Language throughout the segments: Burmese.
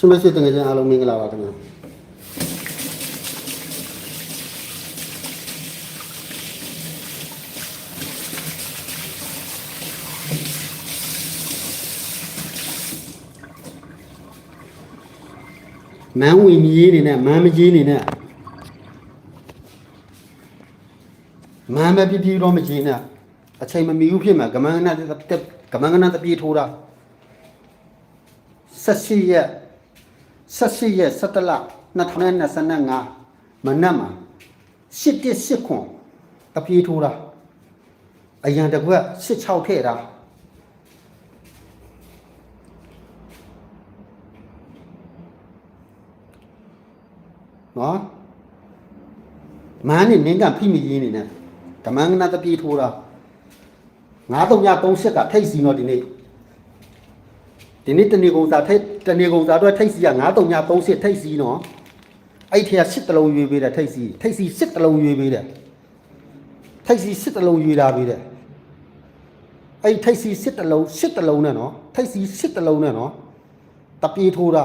ရှင်မရှိတကယ်ချင်းအားလုံးမင်္ဂလာပါခင်ဗျာမန်းဝင်မြေးနေနဲ့မန်းမကြီးနေနဲ့မန်းမပြပြတော့မကြီးနဲ့အချိန်မမီဘူးဖြစ်မှာကမန်းကနာကမန်းကနာတပြေထိုးတာ18ရက် 18ရက်17လ2025မနက်မှာ81ခွန်အပြေးထိုးတာအရန်တစ်ခွက်86ထည့်တာနော်မန်းနေနင်းကဖိမိကြီးနေနဲ့ဓမ္မငနာတပြေးထိုးတာ9338ကထိတ်စီတော့ဒီနေ့ ဒီနေ့တနေကုန်စာထိတ်တနေကုန်စာအတွက်ထိတ်စီက9330ထိတ်စီနော်အဲ့ထက်10တလုံးရွေးပေးတယ်ထိတ်စီထိတ်စီ10တလုံးရွေးပေးတယ်ထိတ်စီ10တလုံးရွေးတာပေးတယ်အဲ့ထိတ်စီ10တလုံး10တလုံးနဲ့နော်ထိတ်စီ10တလုံးနဲ့နော်တပြေးထိုးတာ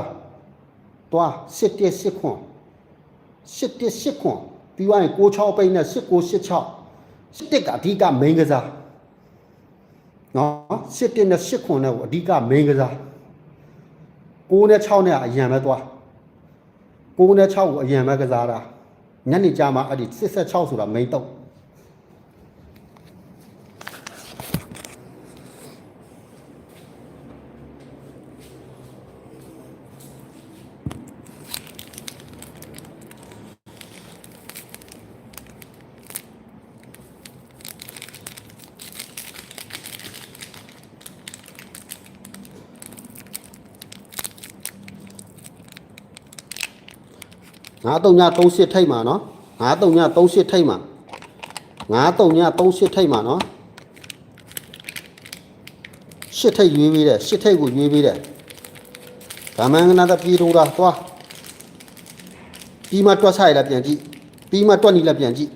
တွား10တက်10ခွန်10တက်10ခွန်ပြီးသွားရင်96ပိတ်နဲ့1986 10တက်ကအဓိက main ကစားနော်10တက်နဲ့10ခွန်နဲ့ကိုအဓိက main ကစား 6နဲ့6နဲ့အရန်ပဲသွား6နဲ့6ကိုအရန်ပဲကစားတာညနေကြမှာအဲ့ဒီ66ဆိုတာမိန်တော့ 9338ထိတ်မှာနော်9338ထိတ်မှာ9338ထိတ်မှာနော်ရှစ်ထိတ်ရွေးပေးတယ်ရှစ်ထိတ်ကိုရွေးပေးတယ်ဗမန်ကနာတပြေထိုးတာသွားပြီးမှတွက်ဆိုင်လာပြန်ကြည့်ပြီးမှတွက်နီလာပြန်ကြည့်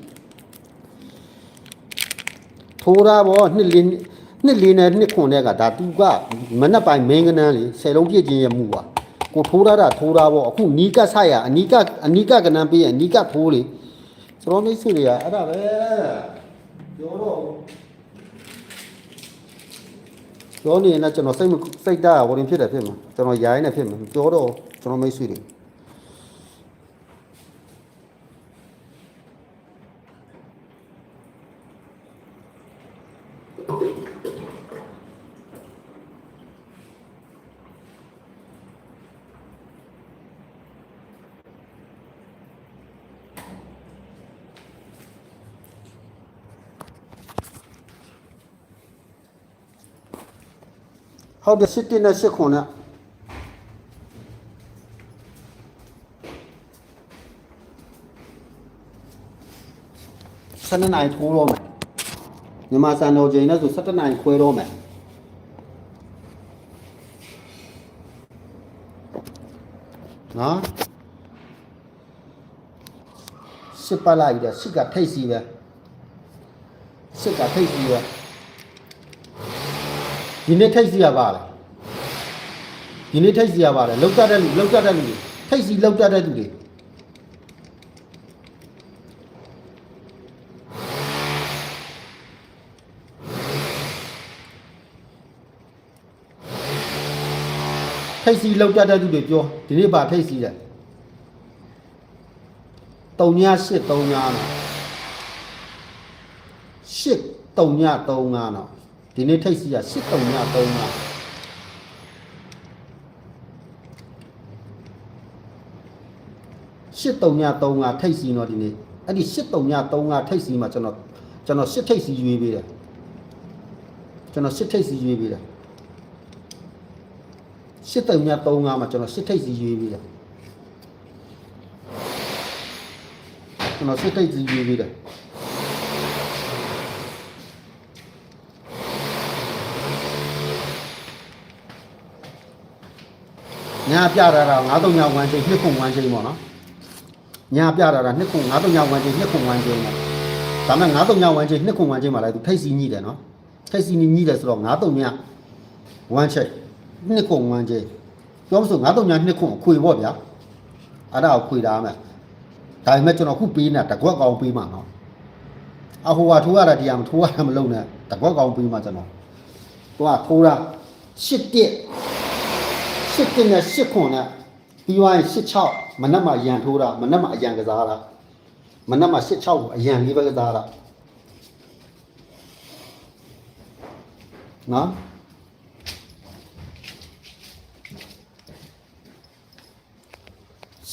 ထိုးတာဗောနှစ်လေးနှစ်လေးနဲ့နှစ်ခွန်တဲ့ကဒါသူကမနက်ပိုင်းမင်းကနန်းလေဆယ်လုံးပြည့်ခြင်းရမှုပါ ကိုထိုးရတာထိုးတာပေါ့အခုနီးကတ်ဆိုင်ရအနီးကအနီးကကနန်းပေးရအနီးကထိုးလေကျွန်တော်မိတ်ဆွေတွေကအဲ့ဒါပဲပြောတော့ပြောနေရင်လည်းကျွန်တော်စိတ်မစိတ်ဓာတ်ဝရင်ဖြစ်တယ်ဖြစ်မှာကျွန်တော်ရိုင်းနေဖြစ်မှာပြောတော့ကျွန်တော်မိတ်ဆွေတွေ ဟုတ်တယ်စစ်တင်နဲ့စစ်ခွန်နဲ့7နိုင်ထိုးတော့မယ်မြန်မာစံတော်ချိန်နဲ့ဆို7နိုင်ခွဲတော့မယ်နော်စစ်ပါလိုက်တယ်စစ်ကထိတ်စီပဲစစ်ကထိတ်စီပဲ ဒီနေ့ထိတ်စီရပါလေဒီနေ့ထိတ်စီရပါလေလောက်တတ်တဲ့လူလောက်တတ်တဲ့လူတွေထိတ်စီလောက်တတ်တဲ့လူတွေထိတ်စီလောက်တတ်တဲ့လူတွေပြောဒီနေ့ပါထိတ်စီတယ်တုံည8 3ညနော်8 3ည3ငါနော် ဒီနေ့ထိတ်စီက8 3ည3ငါ8 3ည3ငါထိတ်စီနော်ဒီနေ့အဲ့ဒီ8 3ည3ငါထိတ်စီမှာကျွန်တော်ကျွန်တော်8ထိတ်စီရွေးပေးတယ်ကျွန်တော်8ထိတ်စီရွေးပေးတယ်8 3ည3ငါမှာကျွန်တော်8ထိတ်စီရွေးပေးတယ်ကျွန်တော်8ထိတ်စီရွေးပေးတယ် ညာပြတာတာ93ညဝမ်းချိန်နှစ်ခုဝမ်းချိန်ပေါ့နော်ညာပြတာတာနှစ်ခု93ညဝမ်းချိန်နှစ်ခုဝမ်းချိန်ပေါ့ဒါမဲ့93ညဝမ်းချိန်နှစ်ခုဝမ်းချိန်မှာလည်းသူထိတ်စီညိတယ်နော်ထိတ်စီညိတယ်ဆိုတော့93ညဝမ်းချိန်နှစ်ခုဝမ်းချိန်ပြောမဆို9တုံညာနှစ်ခွန်ခွေပေါ့ဗျာအဲ့ဒါကိုခွေတာမယ်ဒါပေမဲ့ကျွန်တော်ခုပေးနေတာတကွက်ကောင်ပေးမှာနော်အဟိုကထိုးရတာတရားမထိုးရတာမလုံးနဲ့တကွက်ကောင်ပေးမှာကျွန်တော်သူကထိုးတာရှစ်တက် ရှစ်တက်နဲ့ရှစ်ခွန်နဲ့ပြီးသွားရင်ရှစ်6မနက်မှရန်ထိုးတာမနက်မှအရန်ကစားတာမနက်မှရှစ်6ကိုအရန်လေးပဲကစားတာနော်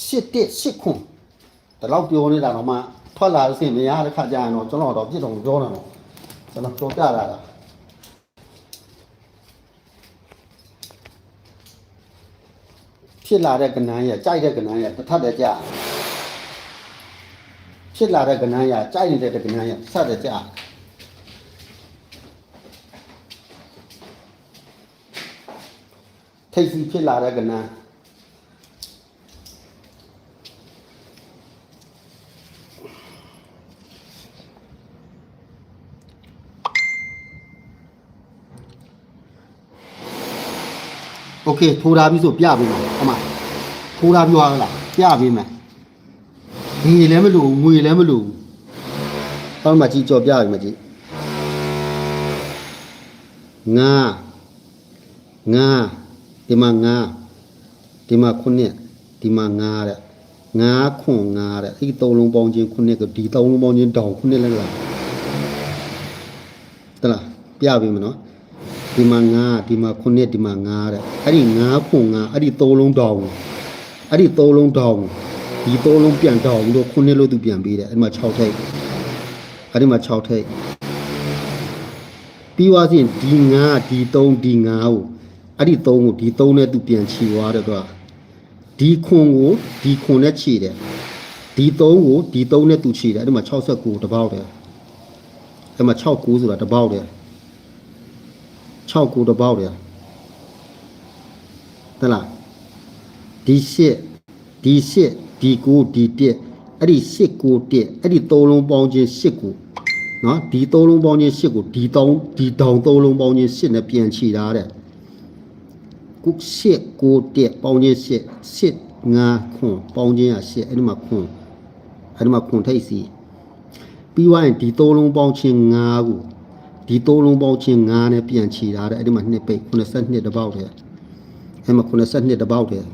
ရှစ်တစ်ရှစ်ခွန်ဒီလောက်ပြောနေတာတော့မှထွက်လာလို့စင်မရတဲ့ခါကျရင်တော့ကျွန်တော်တော့ပြစ်တော့ပြောတာတော့ကျွန်တော်ပြောပြတာလား ဖြစ်လာတဲ့ကဏ္ဍရဲ့ကြိုက်တဲ့ကဏ္ဍရဲ့တစ်ထပ်တဲ့ကြာဖြစ်လာတဲ့ကဏ္ဍရဲ့ကြိုက်နေတဲ့ကဏ္ဍရဲ့ဆက်တဲ့ကြာထိတ်စီဖြစ်လာတဲ့ကဏ္ဍ โอเคထိုးထားပြီဆိုပြပေးမယ်အ မထိုးထားပြောရလားပြပေးမယ်ဒီလည်းမလို့ငွေလည်းမလို့ဟောမကြည့်ကြော်ပြပြီမကြည့်ငါငါဒီမှာငါဒီမှာခုနှစ်ဒီမှာငါတဲ့ငါခွန်ငါတဲ့အဲ့ဒီသုံးလုံးပေါင်းချင်းခုနှစ်ကဒီသုံးလုံးပေါင်းချင်းတောင်ခုနှစ်လည်းလားတလားပြပေးမယ်နော် ဒီမှာငါဒီမှာခုနှစ်ဒီမှာငါတဲ့အဲ့ဒီငါခွန်ငါအဲ့ဒီသုံးလုံးတောင်းအဲ့ဒီသုံးလုံးတောင်းဒီသုံးလုံးပြန်တောင်းလို့ခုနှစ်လို့သူပြန်ပေးတယ်အဲ့ဒီမှာ6ထိပ်အဲ့ဒီမှာ6ထိပ်ပြီးသွားရင်ဒီငါဒီ3ဒီငါကိုအဲ့ဒီ3ကိုဒီ3နဲ့သူပြန်ချီသွားတယ်ကွာဒီခွန်ကိုဒီခွန်နဲ့ချီတယ်ဒီ3ကိုဒီ3နဲ့သူချီတယ်အဲ့ဒီမှာ69တပေါက်တယ်အဲ့မှာ69ဆိုတာတပေါက်တယ် 6ကိုတစ်ပေါက်တယ်သလားဒီရှစ်ဒီရှစ်ဒီကိုဒီတက်အဲ့ဒီရှစ်ကိုတက်အဲ့ဒီသုံးလုံးပေါင်းခြင်းရှစ်ကိုနော်ဒီသုံးလုံးပေါင်းခြင်းရှစ်ကိုဒီတောင်းဒီတောင်သုံးလုံးပေါင်းခြင်းရှစ်နဲ့ပြန်ချီတာတဲ့ကုရှစ်ကိုတက်ပေါင်းခြင်းရှစ်ရှစ်ငါခွန်ပေါင်းခြင်းရရှစ်အဲ့ဒီမှာခွန်အဲ့ဒီမှာခွန်ထိတ်စီပြီးသွားရင်ဒီသုံးလုံးပေါင်းခြင်းငါကို ဒီသုံးလုံးပေါင်းချင်း9နဲ့ပြန်ချီတာတဲ့အဲ့ဒီမှာနှစ်ပိတ်82တပေါက်တယ်အဲ့မှာ82တပေါက်တယ်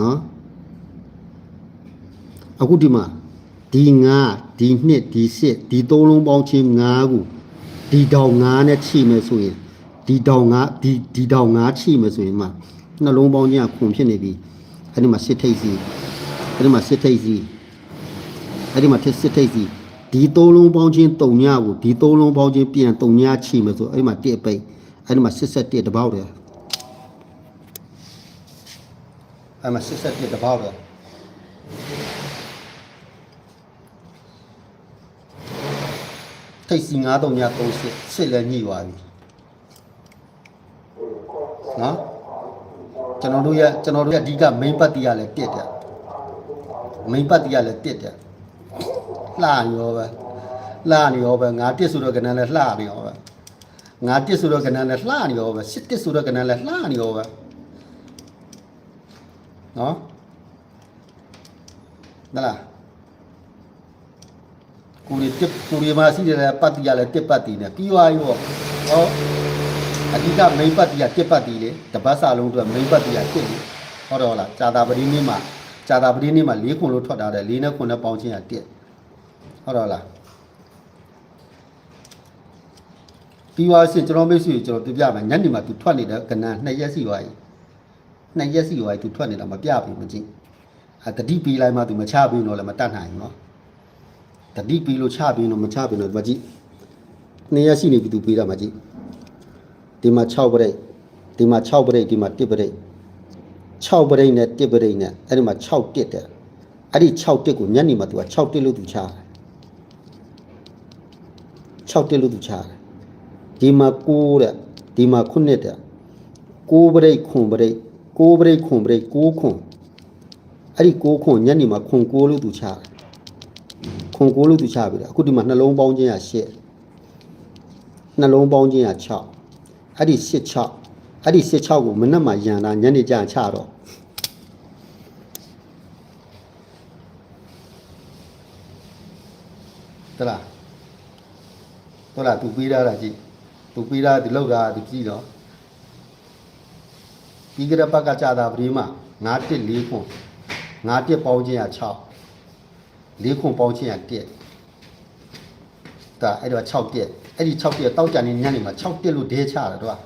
နော်အခုဒီမှာဒီ9ဒီ2ဒီ10ဒီသုံးလုံးပေါင်းချင်း9ကိုဒီတောင်9နဲ့ချီမယ်ဆိုရင်ဒီတောင်9ဒီဒီတောင်9ချီမယ်ဆိုရင်မှနှလုံးပေါင်းချင်းကခွန်ဖြစ်နေပြီအဲ့ဒီမှာစစ်ထိတ်စီအဲ့ဒီမှာစစ်ထိတ်စီအဲ့ဒီမှာထစ်စစ်ထိတ်စီ ဒီသုံးလုံးပေါင်းချင်းတုံညကိုဒီသုံးလုံးပေါင်းချင်းပြန်တုံညချိမယ်ဆိုအဲ့ဒီမှာတစ်ပိတ်အဲ့ဒီမှာ61တပေါက်တယ်အဲ့မှာ61တပေါက်တယ်ထိတ်စီ9တုံည30စစ်လည်းညှိသွားပြီနော်ကျွန်တော်တို့ရဲ့ကျွန်တော်တို့ရဲ့အဓိက main ပတ်တီးရလဲတစ်တယ် main ပတ်တီးရလဲတစ်တယ် လှနေရောပဲလှနေရောပဲငါတစ်ဆိုတော့ကဏ္ဍလဲလှနေရောပဲငါတစ်ဆိုတော့ကဏ္ဍလဲလှနေရောပဲစစ်တစ်ဆိုတော့ကဏ္ဍလဲလှနေရောပဲနော်ဒလားကိုရီတစ်ကိုရီမှာစီးတယ်ပတ်တီရလဲတစ်ပတ်တီနဲ့ပြီးသွားရောဟောအဓိကမိန်ပတ်တီရတစ်ပတ်တီလေတပတ်စာလုံးအတွက်မိန်ပတ်တီရတစ်လေဟောတော့လားဇာတာပတိနေ့မှာဇာတာပတိနေ့မှာ၄ခုလို့ထွက်တာတယ်၄နဲ့ခုနဲ့ပေါင်းချင်းရတစ် ဟုတ်တော့လားပြီးသွားရှင်ကျွန်တော်မိတ်ဆွေကျွန်တော်ပြပြမယ်ညနေမှာ तू ထွက်နေတဲ့ကဏ္ဍနှစ်ရက်စီသွားပြီနှစ်ရက်စီသွားပြီ तू ထွက်နေတာမပြဘူးမကြည့်အတတိပြီးလိုက်မှ तू မချပြီးတော့လည်းမတတ်နိုင်ဘူးနော်တတိပြီးလို့ချပြီးတော့မချပြီးတော့မကြည့်နှစ်ရက်စီနေပြီ तू ပြီးတာမကြည့်ဒီမှာ6ပရိတ်ဒီမှာ6ပရိတ်ဒီမှာ1ပရိတ်6ပရိတ်နဲ့1ပရိတ်နဲ့အဲ့ဒီမှာ6တစ်တဲ့အဲ့ဒီ6တစ်ကိုညနေမှာ तू က6တစ်လို့ तू ချတယ် 6တက်လို့သူချတယ်ဒီမှာ9တဲ့ဒီမှာ9တဲ့9ပရိတ်ခွန်ပရိတ်9ပရိတ်ခွန်ပရိတ်9ခွန်အဲ့ဒီ9ခွန်ညနေမှာခွန်9လို့သူချတယ်ခွန်9လို့သူချပြီလေအခုဒီမှာနှလုံးပေါင်းခြင်းရ8နှလုံးပေါင်းခြင်းရ6အဲ့ဒီ8 6အဲ့ဒီ16ကိုမနက်မှရန်တာညနေကျရင်ချတော့တ လားတလားသူပေးရတာကြည့်သူပေးရဒီလောက်တာဒီကြည့်တော့ပြီးကြတဲ့ဘက်ကကြာတာပရိမ9တက်4ခွန်9တက်ပေါင်းခြင်းက6 4ခွန်ပေါင်းခြင်းက1ဒါအဲ့တော့6တက်အဲ့ဒီ6တက်တောက်ကြနေညနေမှာ6တက်လို့ဒဲချတာတော့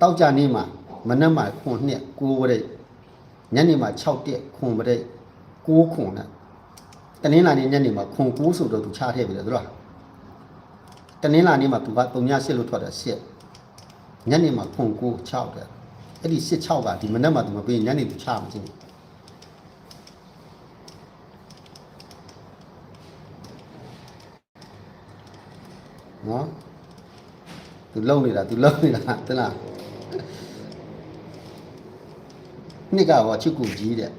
တောက်ကြနေမှာမနက်မှာခွန်နှစ်ကိုဝရိတ်ညနေမှာ6တက်ခွန်ဝရိတ်6ခွန်နဲ့တနင်္လာနေ့ညနေမှာခွန်9ဆိုတော့သူချထည့်ပြီလေသူတို့က တနင်္လာနေ့မှာသူက3ည8လို့ထွက်တယ်8ညနေမှာခွန်9 6တယ်အဲ့ဒီ8 6ကဒီမနက်မှာသူမပေးရင်ညနေသူချမချင်းနော်သူလုံနေတာသူလုံနေတာတလားနှစ်ကဟောချစ်ကူကြီးတဲ့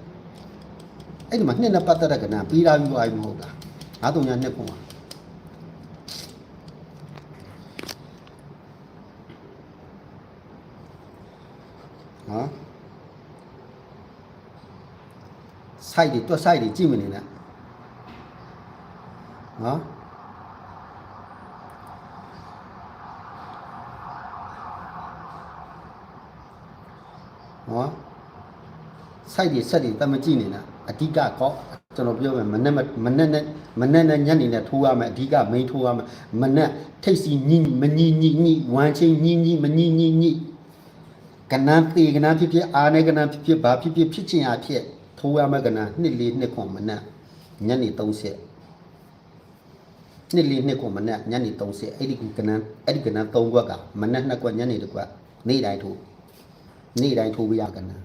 အဲ့ဒီမှာနှစ်နဲ့ပတ်သက်တဲ့ကဏ္ဍပြီးသားပြီးသွားပြီမဟုတ်လားငါးတုံညာနှစ်ခုမှာ နော်စိုက်တွေတွက်စိုက်တွေကြည့်မနေနဲ့နော်နော်စိုက်တွေဆက်တွေတမကြည့်နေလားအဓိကကောကျွန်တော်ပြောမယ်မနဲ့မနဲ့နဲ့မနဲ့နဲ့ညနေနဲ့ထိုးရမယ်အဓိကမိန်ထိုးရမယ်မနဲ့ထိတ်စီညင်းမညင်းညင်းညင်းဝမ်းချင်းညင်းညင်းမညင်းညင်းညင်း ကနန်းပေကနန်းဖြစ်ဖြစ်အာနေကနန်းဖြစ်ဖြစ်ဘာဖြစ်ဖြစ်ဖြစ်ချင်အဖြစ်ထိုးရမယ်ကနန်းနှစ်လေးနှစ်ခွန်မနဲ့ညနေ30နှစ်လေးနှစ်ခွန်မနဲ့ညနေ30အဲ့ဒီကနန်းအဲ့ဒီကနန်း3ခွက်ကမနဲ့2ခွက်ညနေ1ခွက်နေ့တိုင်းထိုးနေ့တိုင်းထိုးပြရကနန်း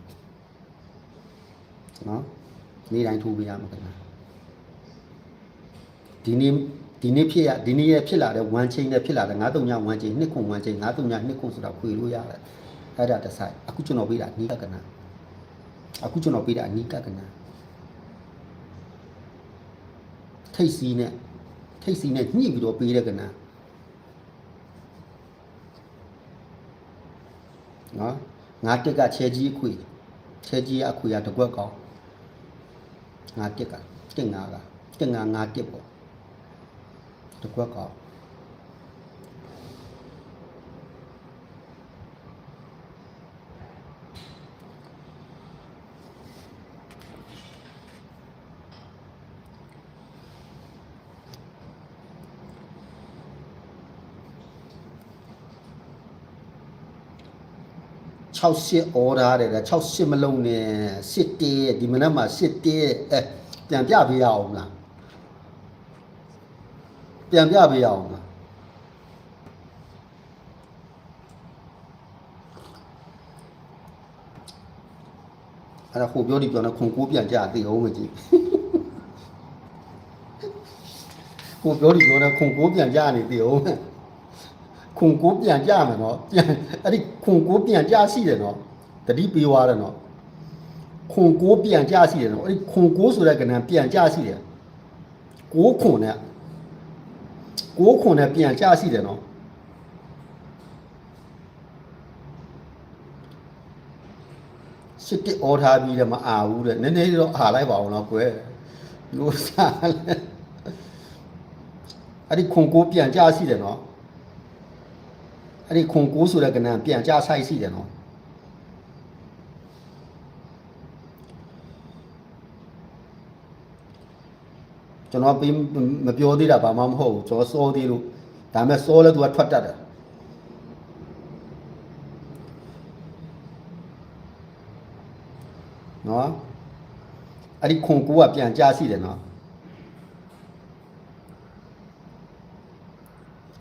နော်နေ့တိုင်းထိုးပေးရမှာခင်ဗျာဒီနေ့ဒီနေ့ဖြစ်ရဒီနေ့ရဖြစ်လာတဲ့ဝမ်ချင်းနဲ့ဖြစ်လာတဲ့93ညဝမ်ချင်းနှစ်ခုဝမ်ချင်း93ညနှစ်ခုဆိုတာခွေလို့ရတယ် အဲ့ဒါတစ်ဆိုင်အခုကျွန်တော်ပေးတာနီးကကနာအခုကျွန်တော်ပေးတာနီးကကနာထိတ်စီနဲ့ထိတ်စီနဲ့ညှိပြီးတော့ပေးတဲ့ကနာနော်ငါတက်ကချဲကြီးအခွေချဲကြီးအခွေရတကွက်ကောင်းငါတက်ကတက်ငါကတက်ငါငါတက်ပေါ့တကွက်က 68 order တဲ့68မလုံးနဲ့စစ်တေးဒီမနက်မှာစစ်တေးအဲပြန်ပြပေးရအောင်လားပြန်ပြပေးရအောင်လားအဲ့ဒါဟိုပြောဒီပြောနေခွန်ကိုးပြန်ကြသိအောင်မကြည့်ဟိုပြောဒီပြောနေခွန်ကိုးပြန်ကြနေသိအောင် ခွန်ကိုးပြန်ကြမယ်နော်ပြန်အဲ့ဒီခွန်ကိုးပြန်ကြရှိတယ်နော်တတိပေးသွားတယ်နော်ခွန်ကိုးပြန်ကြရှိတယ်နော်အဲ့ဒီခွန်ကိုးဆိုတဲ့ကဏ္ဍပြန်ကြရှိတယ်ကိုးခွန်နဲ့ကိုးခွန်နဲ့ပြန်ကြရှိတယ်နော်စစ်တစ်အော်ထားပြီးတယ်မအာဘူးတဲ့နည်းနည်းတော့အာလိုက်ပါအောင်တော့ကွယ်လို့စားလဲအဲ့ဒီခွန်ကိုးပြန်ကြရှိတယ်နော် အဲ့ဒီခွန်ကိုးဆိုတဲ့ကဏ္ဍပြန်ကြဆိုင်ရှိတယ်နော်ကျွန်တော်ပြီးမပြောသေးတာဘာမှမဟုတ်ဘူးကျွန်တော်စောသေးလို့ဒါပေမဲ့စောလဲသူကထွက်တတ်တယ်နော်အဲ့ဒီခွန်ကိုကပြန်ကြားရှိတယ်နော်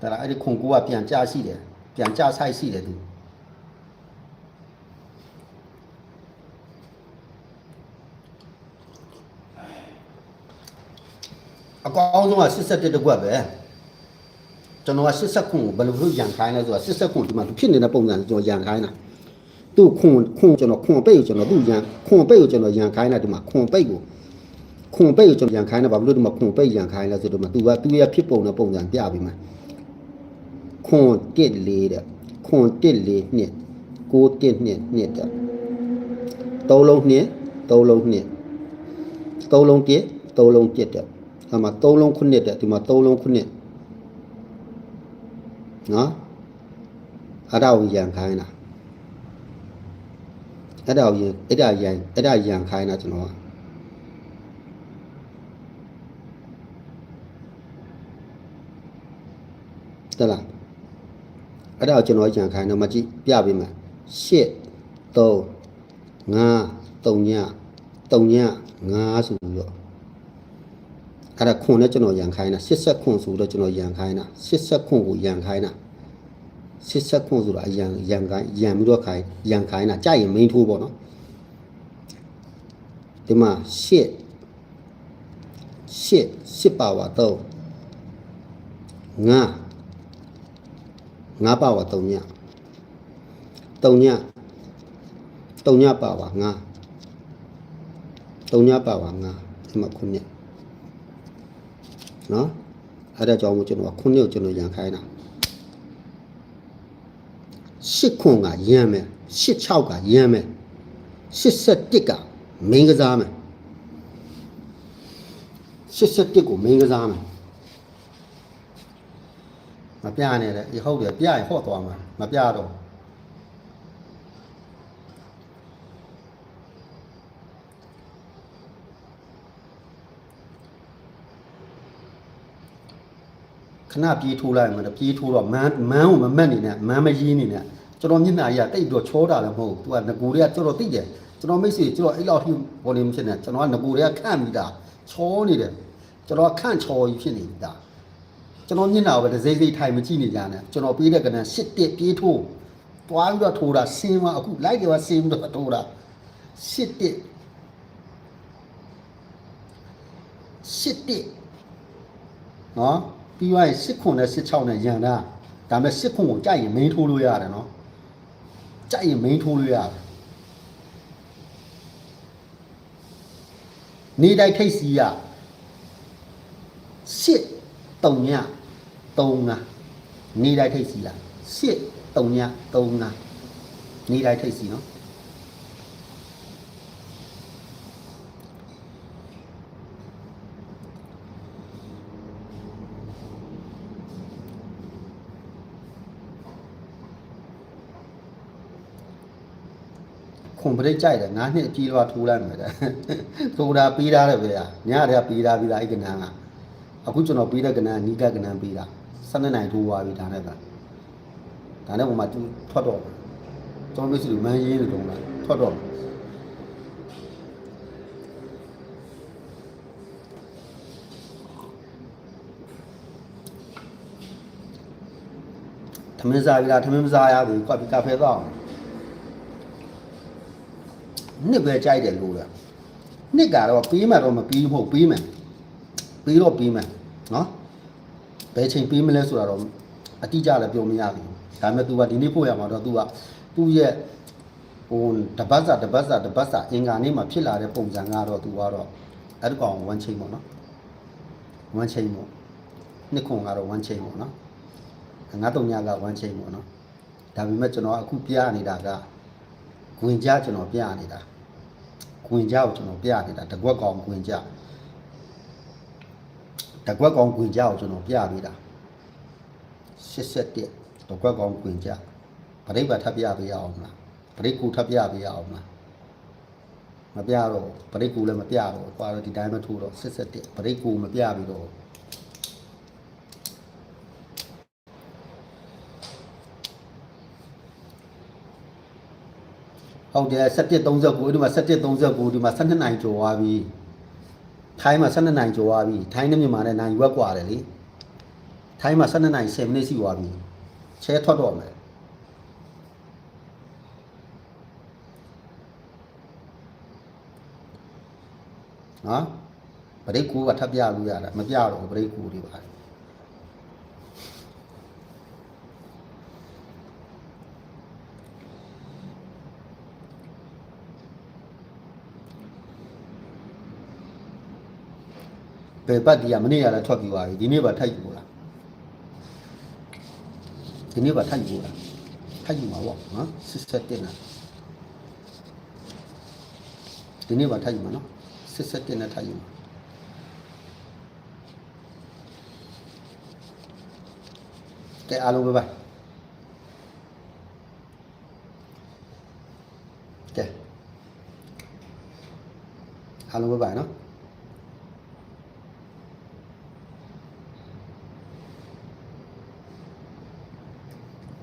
ဒါလားအဲ့ဒီခွန်ကိုကပြန်ကြားရှိတယ် ပြန်ကြားဆိုင်ရှိတယ်သူအကောင်းဆုံးက81တကွက်ပဲကျွန်တော်က80ခွန်ကိုဘယ်လိုလုပ်ရန်ခိုင်းလဲဆိုတာ80ခွန်ဒီမှာသူဖြစ်နေတဲ့ပုံစံကျွန်တော်ရန်ခိုင်းတာသူ့ခွန်ခွန်ကျွန်တော်ခွန်ပိတ်ကိုကျွန်တော်သူ့ရန်ခွန်ပိတ်ကိုကျွန်တော်ရန်ခိုင်းတာဒီမှာခွန်ပိတ်ကိုခွန်ပိတ်ကိုကျွန်တော်ရန်ခိုင်းတာဘာလို့ဒီမှာခွန်ပိတ်ရန်ခိုင်းလဲဆိုတော့ဒီမှာသူကသူ့ရဲ့ဖြစ်ပုံနဲ့ပုံစံပြပြီးမှာ ခွန်1 4တဲ့ခွန်တစ်လေးနှစ်ကိုတစ်နှစ်နှစ်တဲ့သုံးလုံးနှစ်သုံးလုံးနှစ်သုံးလုံးတစ်သုံးလုံးတစ်တဲ့အဲ့မှာသုံးလုံးခုနှစ်တဲ့ဒီမှာသုံးလုံးခုနှစ်နော်အဲ့ဒါကိုရန်ခိုင်းတာအဲ့ဒါကိုရန်အဲ့ဒါရန်အဲ့ဒါရန်ခိုင်းတာကျွန်တော်ကတက်လား အဲ့ဒါကိုကျွန်တော်ကြံခိုင်းတော့မကြည့်ပြပေးမယ်ရှစ်3 5 3ည3ည5ဆိုပြီးတော့အဲ့ဒါခွန်နဲ့ကျွန်တော်ရန်ခိုင်းတာ80ခွန်ဆိုတော့ကျွန်တော်ရန်ခိုင်းတာ80ခွန်ကိုရန်ခိုင်းတာ80ခွန်ဆိုတာအရန်ရန်ခိုင်းရန်ပြီးတော့ခိုင်းရန်ခိုင်းတာကြိုက်ရင်မင်းထိုးပေါ့နော်ဒီမှာရှစ်ရှစ်ရှစ်ပါဝါ3 5 ငါးပါဝါ3ည3ည3ညပါဝါငါ3ညပါဝါငါဒီမှာခုနှစ်နော်အဲ့ဒါကြောင့်မို့ကျွန်တော်ကခုနှစ်ကိုကျွန်တော်ရန်ခိုင်းတာရှစ်ခွန်ကရမ်းမယ်ရှစ်6ကရမ်းမယ်81ကမင်းကစားမယ်81ကိုမင်းကစားမယ် မပြနဲ့လေဒီဟုတ်တယ်ပြရင်ဟော့သွားမှာမပြတော့ခဏပြေးထိုးလိုက်မှာပြေးထိုးတော့မန်းမန်းကိုမမက်နေနဲ့မန်းမရင်းနေနဲ့ကျွန်တော်မျက်နှာကြီးကတိတ်တော့ချောတာလည်းမဟုတ်ဘူး तू ကငကိုတွေကကျွန်တော်သိတယ်ကျွန်တော်မိတ်ဆွေကျွန်တော်အဲ့လောက်ထိဘောနေမဖြစ်နဲ့ကျွန်တော်ကငကိုတွေကခန့်မိတာချောနေတယ်ကျွန်တော်ကခန့်ချောကြီးဖြစ်နေပြီဒါ ကျွန်တော်မျက်နှာကိုပဲတစ်စိမ့်စိမ့်ထိုင်မကြည့်နေကြနဲ့ကျွန်တော်ပေးတဲ့ကဏ္ဍရှစ်တက်ပြေးထိုးတွားပြီးတော့ထိုးတာဆင်းသွားအခုလိုက်တယ်ကဆင်းပြီးတော့ထိုးတာရှစ်တက်ရှစ်တက်နော်ပြီးသွားရင်ရှစ်ခွန်နဲ့ရှစ်ချောင်းနဲ့ရန်တာဒါပေမဲ့ရှစ်ခွန်ကိုကြိုက်ရင်မင်းထိုးလို့ရတယ်နော်ကြိုက်ရင်မင်းထိုးလို့ရတယ်နေတိုင်းထိတ်စီရရှစ်တုံည တုံငါနေတိုင်းထိတ်စီလားရှစ်တုံညတုံငါနေတိုင်းထိတ်စီနော်ခွန်ပရိတ်ကြိုက်တယ်ငါးနှစ်အကြီးတော့ထိုးလိုက်မယ်တဲ့ဆိုတာပြီးသားတယ်ဗျာညတည်းကပြီးသားပြီးသားအဲ့ကနန်းကအခုကျွန်တော်ပြီးတဲ့ကနန်းနီးကကနန်းပြီးတာ 12နိုင်ထိုးသွားပြီဒါနဲ့ကဒါနဲ့ပုံမှာသူထွက်တော့မယ်ကျွန်တော်မရှိလို့မန်းရင်းနေတော့လားထွက်တော့မယ်သမင်းစားပြီလားသမင်းမစားရဘူးကွာပြီးကာဖေးတော့အောင်နှစ်ပဲကြိုက်တယ်လို့လားနှစ်ကတော့ပေးမှတော့မပြီးမဟုတ်ပေးမယ်ပြီးတော့ပြီးမယ်နော် ဘယ်ချိန်ပြီးမလဲဆိုတာတော့အတိအကျလည်းပြောမရဘူးဒါပေမဲ့ तू ကဒီနေ့ပို့ရမှာတော့ तू ကသူ့ရဲ့ဟိုတပတ်စာတပတ်စာတပတ်စာအင်္ဂါနေ့မှာဖြစ်လာတဲ့ပုံစံကတော့ तू ကတော့အဲ့ဒီကောင်1ချိန်ပေါ့နော်1ချိန်ပေါ့နှစ်ခွန်ကတော့1ချိန်ပေါ့နော်ငါးတုံညက1ချိန်ပေါ့နော်ဒါပေမဲ့ကျွန်တော်အခုပြရနေတာက ဂွင်ကြကျွန်တော်ပြနေတာဂွင်ကြကိုကျွန်တော်ပြနေတာတကွက်ကောင်ဂွင်ကြ တကွက်ကောင်ဂွင်ကြကိုကျွန်တော်ပြနေတာ87တကွက်ကောင်ဂွင်ကြပရိပတ်ထပ်ပြပေးရအောင်မလားပရိကူထပ်ပြပေးရအောင်မလားမပြတော့ပရိကူလည်းမပြတော့ကွာတော့ဒီတိုင်းမထိုးတော့87ပရိကူမပြပြီးတော့ဟုတ်တယ်1739ဒီမှာ1739ဒီမှာ12နိုင်ကျော်သွားပြီ ထိုင်းမှာ12နိုင်ကျော်သွားပြီထိုင်းနဲ့မြန်မာနဲ့နိုင်ရွက်กว่าတယ်လေထိုင်းမှာ12နိုင်10မိနစ်ရှိသွားပြီချဲထွက်တော့မယ်နော်ပရိတ်ကူကထပ်ပြလို့ရတယ်မပြတော့ဘူးပရိတ်ကူတွေပါ ဘယ်ပတ်ဒီကမနေ့ကလည်းထွက်ပြီးသွားပြီဒီနေ့ပါထိုက်ယူလာဒီနေ့ပါထိုက်ယူလာထပ်ယူမှာပေါ့နော်87နဲ့ဒီနေ့ပါထပ်ယူမှာနော်87နဲ့ထပ်ယူမှာကဲအားလုံးပဲပါကဲအားလုံးပဲပါနော်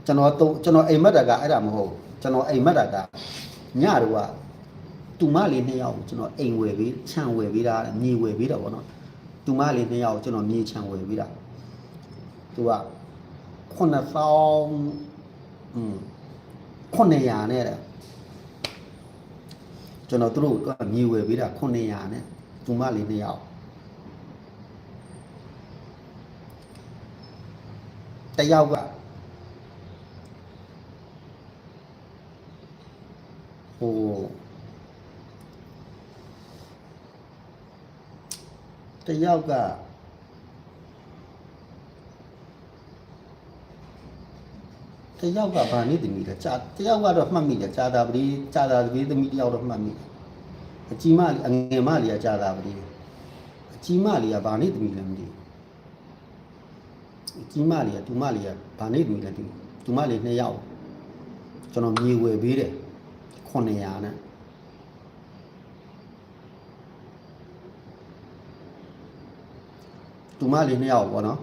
ကျွန်တော်တော့ကျွန်တော်အိမ်မက်တာကအဲ့ဒါမဟုတ်ဘူးကျွန်တော်အိမ်မက်တာကညတော့ကတူမလေးနှစ်ယောက်ကိုကျွန်တော်အိမ်ဝယ်ပြီးခြံဝယ်ပြီးတာမြေဝယ်ပြီးတာပေါ့နော်တူမလေးနှစ်ယောက်ကိုကျွန်တော်မြေခြံဝယ်ပြီးတာသူက9000อืม900နဲ့တဲ့ကျွန်တော်တို့ကမြေဝယ်ပြီးတာ900နဲ့တူမလေးနှစ်ယောက်တစ်ယောက်က ဟိုတစ်ယောက်ကတစ်ယောက်ကဗာနေတမီလဲကြာတစ်ယောက်ကတော့မှတ်မိတယ်ကြာတာပတိကြာတာပတိသမီးတစ်ယောက်တော့မှတ်မိတယ်အကြီးမလေးအငယ်မလေးကကြာတာပတိအကြီးမလေးကဗာနေတမီလဲမသိဘူးအကြီးမလေးကတူမလေးကဗာနေတမီလဲတူတူမလေးနှစ်ယောက်ကျွန်တော်မြေဝယ်ပေးတယ် 900နဲ့တူမလေးနှစ်ယောက်ပေါ့နော်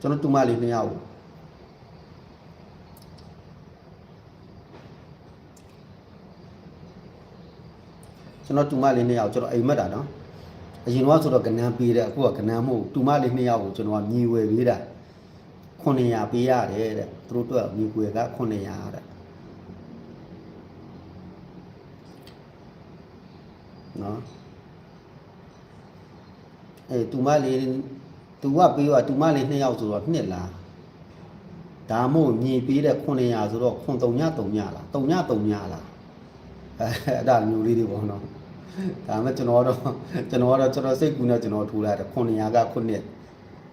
ကျွန်တော်တူမလေးနှစ်ယောက်ကိုကျွန်တော်တူမလေးနှစ်ယောက်ကျွန်တော်အိမ်မက်တာနော်အရင်ကဆိုတော့ကနန်းပေးတယ်အခုကကနန်းမဟုတ်ဘူးတူမလေးနှစ်ယောက်ကိုကျွန်တော်ကမြေဝယ်ပေးတာ900ပေးရတယ်တဲ့သူတို့တော့မြေဝယ်က900တဲ့ နော်အဲတူမလေးသူကပေးတော့တူမလေးနှစ်ယောက်ဆိုတော့နှစ်လားဒါမို့မြေပေးတဲ့900ဆိုတော့ခွန်3ည3ညလား3ည3ညလားအဲအဲ့ဒါမျိုးလေးတွေပေါ့နော်ဒါမှကျွန်တော်တော့ကျွန်တော်ကတော့ကျွန်တော်စိတ်ကူးနဲ့ကျွန်တော်ထိုးလာတယ်900ကခုနှစ်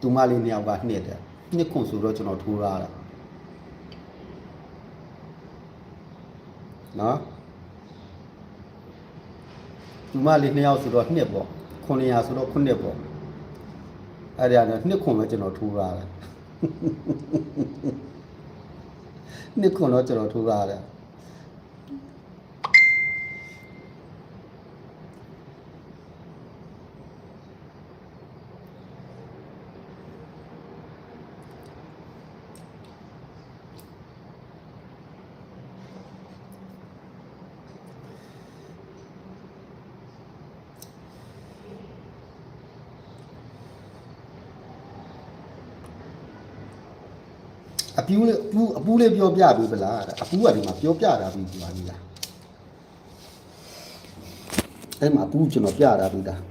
တူမလေးနှစ်ယောက်ကနှစ်တယ်နှစ်ခွန်ဆိုတော့ကျွန်တော်ထိုးလာတာနော် တူမလေးနှစ်ယောက်ဆိုတော့နှစ်ပေါ့900ဆိုတော့ခုနှစ်ပေါ့အဲ့ဒါနဲ့နှစ်ခွန်ပဲကျွန်တော်ထိုးလာတယ်နှစ်ခွန်တော့ကျွန်တော်ထိုးလာတယ် အ ပူးလေးအပူးအပူးလေးပြောပြပြီဗလားတဲ့အပူးကဒီမှာပြောပြတာပြီဒီမှာကြီးလားအဲ့မှာအပူးကျွန်တော်ပြတာပြီလား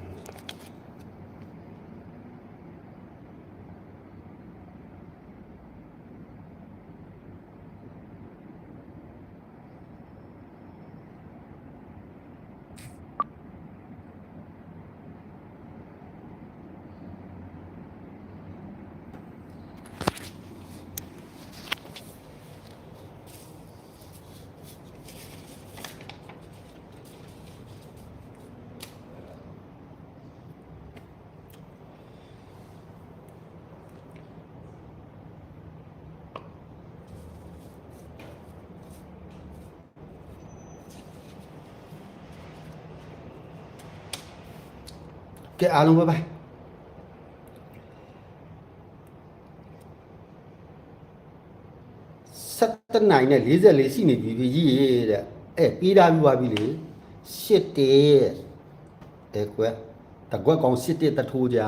ကဲအားလုံးပဲပဲ7နိုင်နဲ့44ရှိနေပြီကြီးတဲ့အဲပြီးသားပြီးပါပြီလေ8တဲ့အဲကွယ်တကွက်ကောင်8တဲ့တထိုးကြ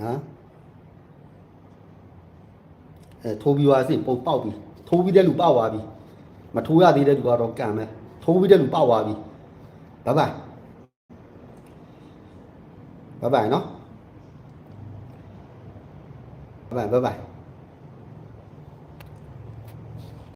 နော် အဲထိုးပြီးသွားစီပုံပေါက်ပြီထိုးပြီးတဲ့လူပေါက်သွားပြီမထိုးရသေးတဲ့လူကတော့ကံပဲထိုးပြီးတဲ့လူပေါက်သွားပြီဘိုင်ဘိုင်ဘိုင်ဘိုင်နော်ဘိုင်ဘိုင်ဘိုင်